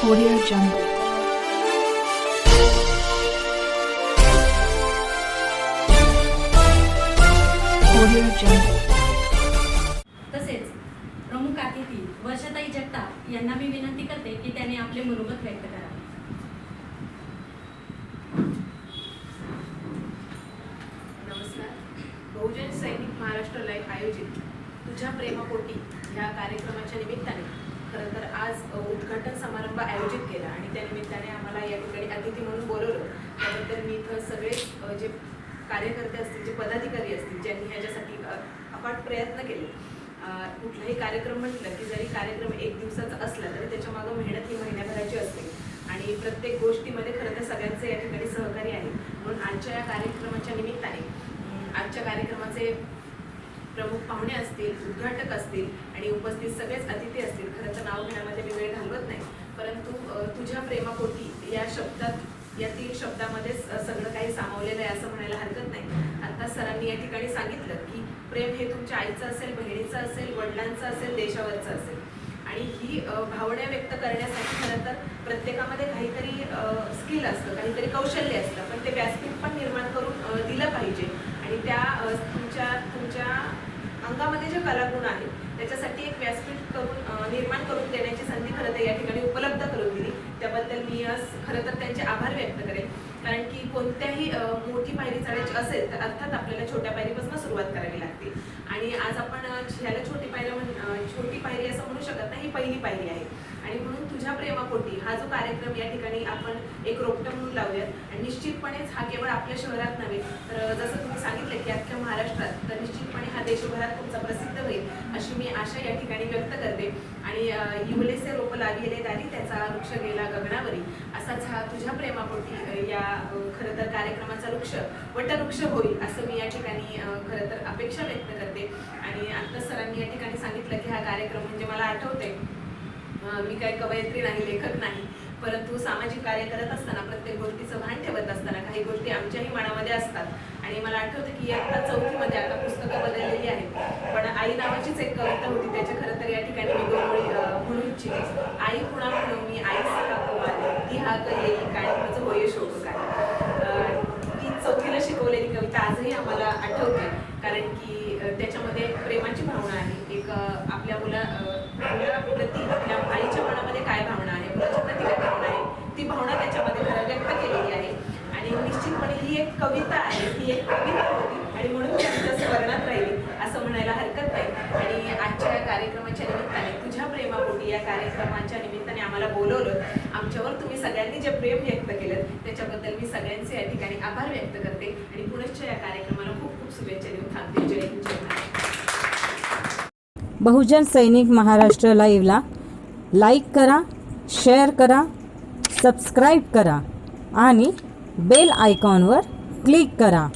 Audio Jungle. Audio Jungle. तसेच प्रमुख अतिथी वर्षाताई जगताप यांना मी विनंती करते की त्यांनी आपले मनोगत व्यक्त करावे नमस्कार बहुजन सैनिक महाराष्ट्र लाईव्ह आयोजित तुझ्या प्रेमापोटी ह्या कार्यक्रमाच्या निमित्ताने खरं तर आज उद्घाटन समारंभ आयोजित केला आणि त्या निमित्ताने आम्हाला या ठिकाणी अतिथी म्हणून बोलवलं. त्याबद्दल मी इथं सगळे जे कार्यकर्ते असतील जे पदाधिकारी असतील ज्यांनी ह्याच्यासाठी अपाट अफाट प्रयत्न केले. कुठलाही कार्यक्रम म्हटलं की जरी कार्यक्रम एक दिवसाचा असला तरी त्याच्या मागं मेहनत ही महिन्याभराची असते. आणि प्रत्येक गोष्टीमध्ये खरं तर सगळ्यांचं या ठिकाणी सहकार्य आहे म्हणून आजच्या या कार्यक्रमाच्या निमित्ताने आजच्या कार्यक्रमाचे प्रमुख पाहुणे असतील उद्घाटक असतील आणि उपस्थित सगळेच अतिथी असतील. खरं तर नाव घेण्यामध्ये मी वेळ घालवत नाही. परंतु तुझ्या प्रेमापोटी या शब्दात या तीन शब्दामध्येच सगळं काही सामावलेलं आहे असं म्हणायला हरकत नाही. आता सरांनी या ठिकाणी सांगितलं की प्रेम हे तुमच्या आईचं असेल बहिणीचं असेल वडिलांचं असेल देशावरचं असेल. आणि ही भावना व्यक्त करण्यासाठी खरं तर प्रत्येकामध्ये काहीतरी स्किल असतं काहीतरी कौशल्य असतं. पण ते व्यासपीठ पण निर्माण करून दिलं पाहिजे आणि त्या अ, तुमच्या तुमच्या अंगामध्ये जे कलागुण आहेत एक व्यासपीठ करून निर्माण करून देण्याची संधी खरं तर या ठिकाणी उपलब्ध करून दिली. त्याबद्दल मी आज खरं तर त्यांचे आभार व्यक्त करेन. कारण की कोणत्याही मोठी पायरी चढायची असेल तर अर्थात आपल्याला छोट्या पायरीपासून सुरुवात करावी लागते. आणि आज आपण ह्याला छोटी पायऱ्या म्हण छोटी पायरी असं म्हणू शकत नाही ही पहिली पायरी आहे. आणि म्हणून तुझ्या प्रेमापोटी हा जो कार्यक्रम या ठिकाणी आपण एक रोपटं म्हणून लावूयात. आणि निश्चितपणेच हा केवळ आपल्या शहरात नव्हे तर जसं तुम्ही सांगितलं की अख्ख्या महाराष्ट्रात तर निश्चितपणे हा देशभरात तुमचा प्रसिद्ध होईल अशी मी आशा या ठिकाणी व्यक्त करते. आणि युवलेचे रोप लागलेले दारी त्याचा वृक्ष गेला गगनावरी असाच हा तुझ्या प्रेमापोटी या खरं तर कार्यक्रमाचा वृक्ष वटवृक्ष होईल असं मी या ठिकाणी खरं तर अपेक्षा व्यक्त करते. आणि आता सरांनी या ठिकाणी सांगितलं की हा कार्यक्रम म्हणजे मला आठवते मी काय कवयित्री नाही लेखक नाही परंतु सामाजिक कार्य करत असताना प्रत्येक गोष्टीचं भान ठेवत असताना काही गोष्टी आमच्याही मनामध्ये असतात. आणि मला आठवतं की इयत्ता चौथीमध्ये आता पुस्तकं बदललेली आहेत. पण आई नावाचीच एक कविता होती त्याच्या खरं तर या ठिकाणी मी दोन म्हणू इच्छिते. आई पुन्हा म्हणून मी आई सखा कुमार ती हा येईल काय? माझं होय शोक काय शिकवलेली कविता आजही आम्हाला आठवते. कारण की त्याच्यामध्ये प्रेमाची भावना आहे. एक आपल्या मुला मुलाप्रती आपल्या आईच्या मनामध्ये काय भावना आहे मुलाच्या प्रती काय भावना आहे ती भावना त्याच्यामध्ये खरं व्यक्त केलेली आहे. आणि निश्चितपणे ही एक कविता आहे ही एक कार्यक्रमांच्या निमित्ताने आम्हाला बोलवलं. आमच्यावर तुम्ही सगळ्यांनी जे प्रेम व्यक्त केलं त्याच्याबद्दल मी सगळ्यांचे या ठिकाणी आभार व्यक्त करते आणि पुनश्च या कार्यक्रमाला खूप खूप शुभेच्छा देऊन थांबते. जय हिंद जय महाराष्ट्र बहुजन सैनिक महाराष्ट्र लाईव्हला लाईक करा शेअर करा सबस्क्राईब करा आणि बेल आयकॉनवर क्लिक करा.